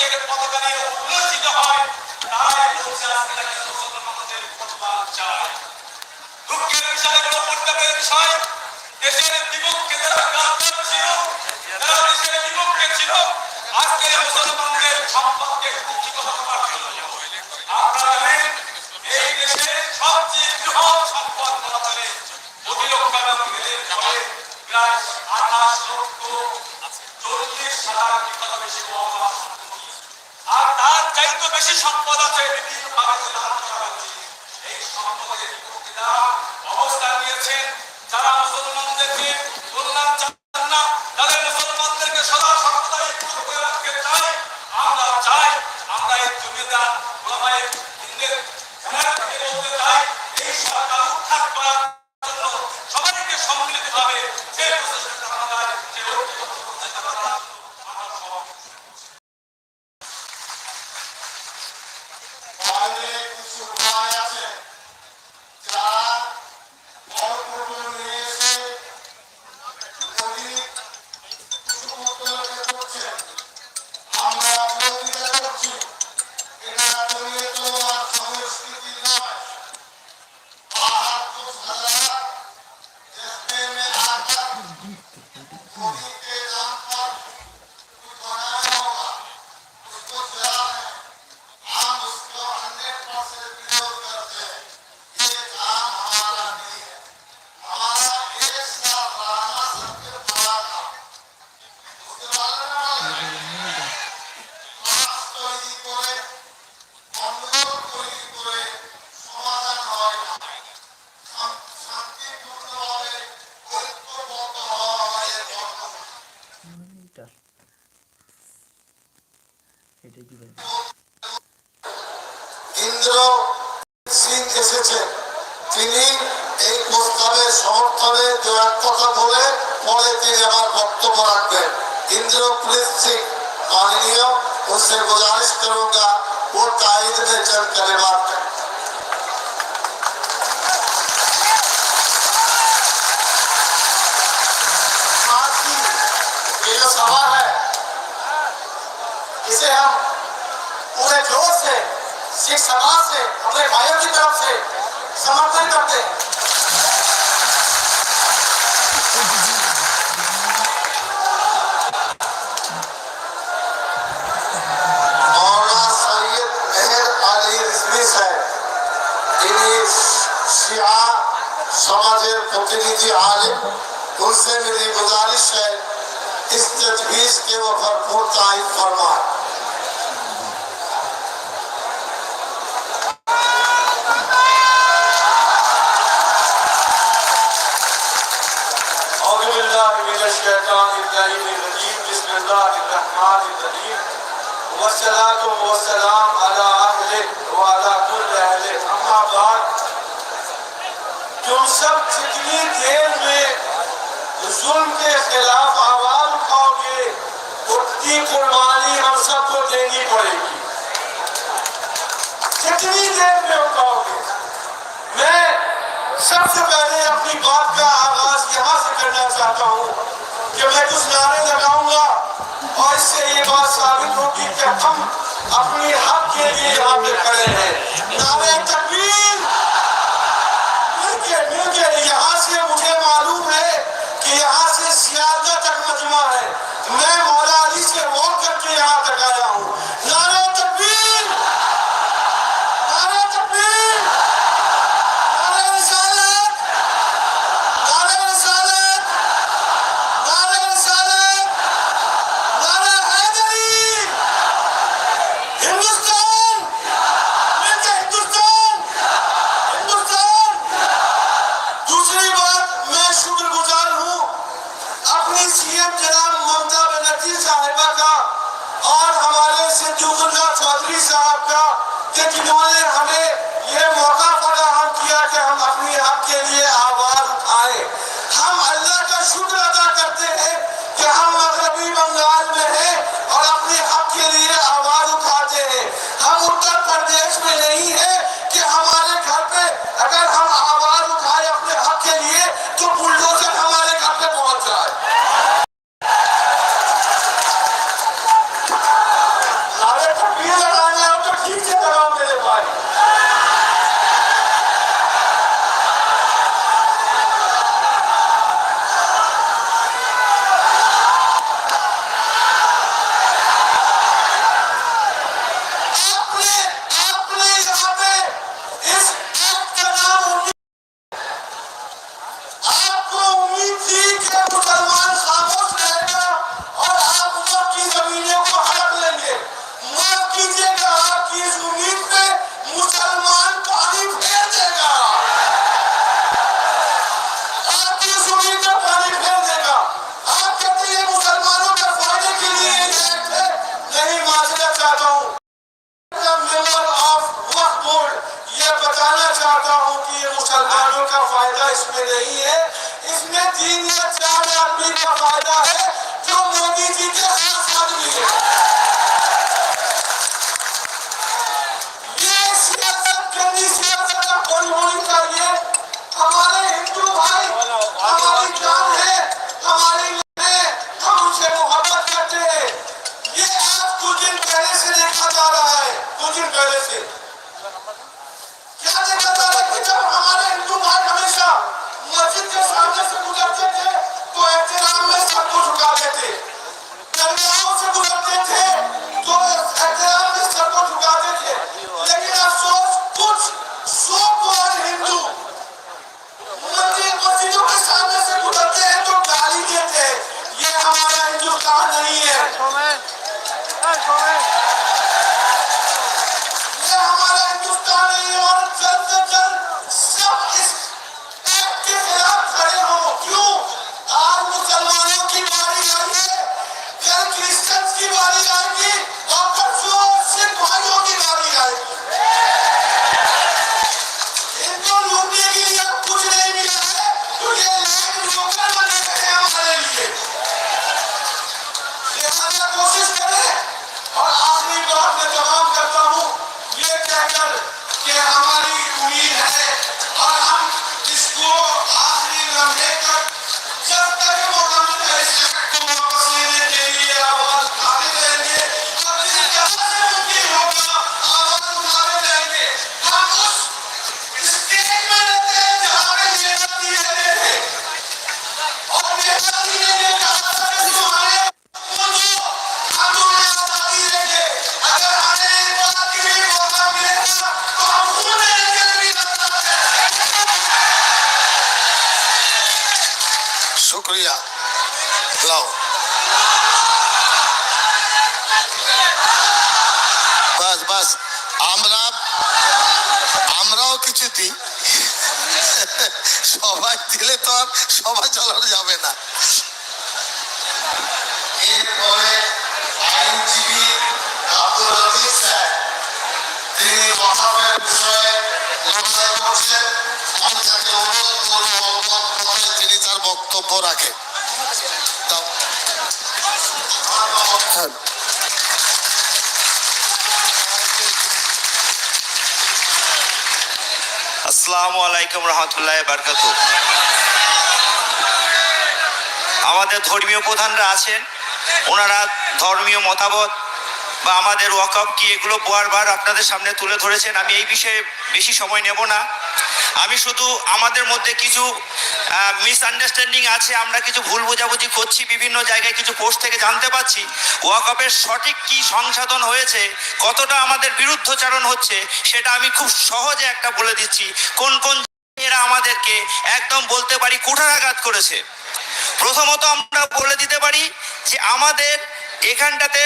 দেশের পতাকা নিয়ে উল্লসিত হয় তারাই বলছে আজকে মুসলমানদের প্রতিবাদ চায়। দুঃখের বিষয় হলো পরিতাপের বিষয়, দেশের বিপক্ষে যারা গাদ্দার ছিল, যারা দেশের বিপক্ষে ছিল, আজকে মুসলমানদের সম্পর্কে কুক্ষিত হতে পারত আপনারা জানেন, এই দেশের সবচেয়ে বৃহৎ সম্পদ বলা চলে। অধিরক্ষা ব্যক্তিদের ফলে প্রায় আঠাশ লক্ষ বেশি সম্পদ আছে। এই সম্পদের অবস্থা অবস্থান নিয়েছেন। ইন্দ্র সিং এসেছেন তিনি এই প্রস্তাবের সমর্থনে দু এক কথা বলে পরে তিনি আবার বক্তব্য রাখবেন इंद्र प्रीत सिंह माननीय उससे गुजारिश करूंगा वो ताइद में चल कलेमात करें ایک سماج سے اپنے بھائیوں کی طرف سے سمرتھن کرتے ہیں سے۔ میری گزارش ہے، اس تجویز کے وہ بھرپور تعریف فرمائیں الكريم المجيد بسم الله الرحمن الرحيم والصلاة والسلام على أهله وعلى كل أهله أما بعد جو سب فکری دیر میں ظلم کے خلاف آواز اٹھاؤ گے اٹھتی قربانی ہم سب کو دینی پڑے گی جتنی دیر میں اٹھاؤ گے میں سب سے پہلے اپنی بات کا آغاز یہاں سے کرنا چاہتا ہوں۔ کہ میں کچھ نعرے لگاؤں گا اور اس سے یہ بات ثابت ہوگی کہ ہم اپنی حق کے لیے یہاں پہ کھڑے ہیں۔ نعرے تکبیر! করিয়া লাও বাস বাস আমরা, আমরাও কিছু দিই। সবাই দিলে তো আর সবাই চালানো যাবে না। এরপরে আইনজীবী আব্দুল লতিফ স্যার। তিনি কথা বিষয়ে করছেন। বক্তব্য দাও। হ্যাঁ। আসসালামু আলাইকুম রহমতুল্লাহ বারকাতু আমাদের ধর্মীয় প্রধানরা আছেন ওনারা ধর্মীয় মতামত বা আমাদের ওয়াকফ কি এগুলো বারবার আপনাদের সামনে তুলে ধরেছেন, আমি এই বিষয়ে বেশি সময় নেব না। আমি শুধু আমাদের মধ্যে কিছু মিসআন্ডারস্ট্যান্ডিং আছে, আমরা কিছু ভুল বোঝাবুঝি করছি, বিভিন্ন জায়গায় কিছু পোস্ট থেকে জানতে পাচ্ছি ওয়াকফের সঠিক কি সংশোধন হয়েছে, কতটা আমাদের বিরুদ্ধচারণ হচ্ছে, সেটা আমি খুব সহজে একটা বলে দিচ্ছি, কোন কোন এরা আমাদেরকে একদম বলতে পারি কুঠারাঘাত করেছে। প্রথমত আমরা বলে দিতে পারি যে আমাদের এখানটাতে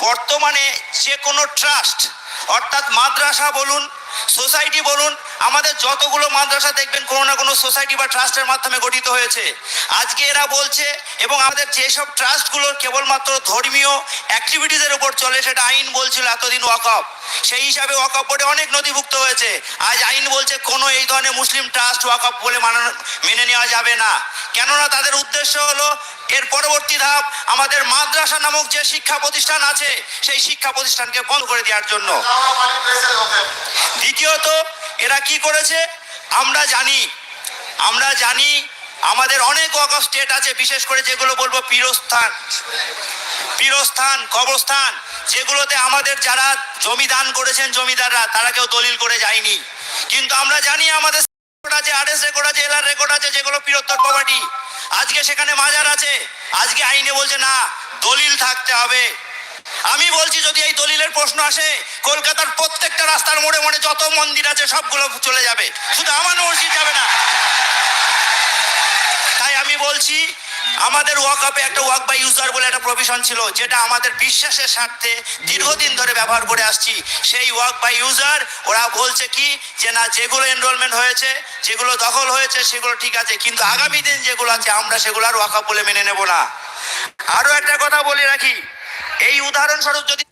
বর্তমানে যে কোনো ট্রাস্ট অর্থাৎ মাদ্রাসা বলুন সোসাইটি বলুন আমাদের যতগুলো মাদ্রাসা দেখবেন, কোনো না কোনো সোসাইটি বা ট্রাস্টের মাধ্যমে গঠিত হয়েছে। আজকে এরা বলছে, এবং আমাদের যেসব ট্রাস্টগুলো কেবলমাত্র ধর্মীয় অ্যাক্টিভিটিসের উপর চলে, সেটা আইন বলছিল এতদিন ওয়াকফ। সেই হিসাবে ওয়াকফ বোর্ডে অনেক নথিভুক্ত হয়েছে। আজ আইন বলছে, কোনো এই ধরনের মুসলিম ট্রাস্ট ওয়াকফ বলে মানানো মেনে নেওয়া যাবে না। কেননা তাদের উদ্দেশ্য হলো, এর পরবর্তী ধাপ, আমাদের মাদ্রাসা নামক যে শিক্ষা প্রতিষ্ঠান আছে, সেই শিক্ষা প্রতিষ্ঠানকে বন্ধ করে দেওয়ার জন্য। দ্বিতীয়ত এরা কি করেছে? আমরা জানি। আমরা জানি আমাদের অনেক ওয়াকফ স্টেট আছে, বিশেষ করে যেগুলো বলব পীরস্থান। পীরস্থান, কবরস্থান, যেগুলোতে আমাদের যারা জমি দান করেছেন জমিদাররা, তারা কেউ দলিল করে যায়নি। কিন্তু আমরা জানি আমাদের আছে আরএস রেকর্ড আছে এলআর রেকর্ড আছে, যেগুলো বৃহত্তর প্রপার্টি আজকে সেখানে মাজার আছে। আজকে আইনে বলছে না, দলিল থাকতে হবে। আমি বলছি, যদি এই দলিলের প্রশ্ন আসে, কলকাতার প্রত্যেকটা রাস্তার মোড়ে মোড়ে যত মন্দির আছে, সবগুলো চলে যাবে। শুধু আমার মসজিদ যাবে না। তাই আমি বলছি, আমাদের ওয়াক আপে একটা ওয়াক বাই ইউজার বলে একটা প্রভিশন ছিল, যেটা আমাদের বিশ্বাসের স্বার্থে দীর্ঘদিন ধরে ব্যবহার করে আসছি। সেই ওয়াক বাই ইউজার ওরা বলছে কি, যে না, যেগুলো এনরোলমেন্ট হয়েছে, যেগুলো দখল হয়েছে, সেগুলো ঠিক আছে, কিন্তু আগামী দিন যেগুলো আছে, আমরা সেগুলো আর ওয়াক আপ বলে মেনে নেব না। আরও একটা কথা বলে রাখি। এই উদাহরণস্বরূপ যদি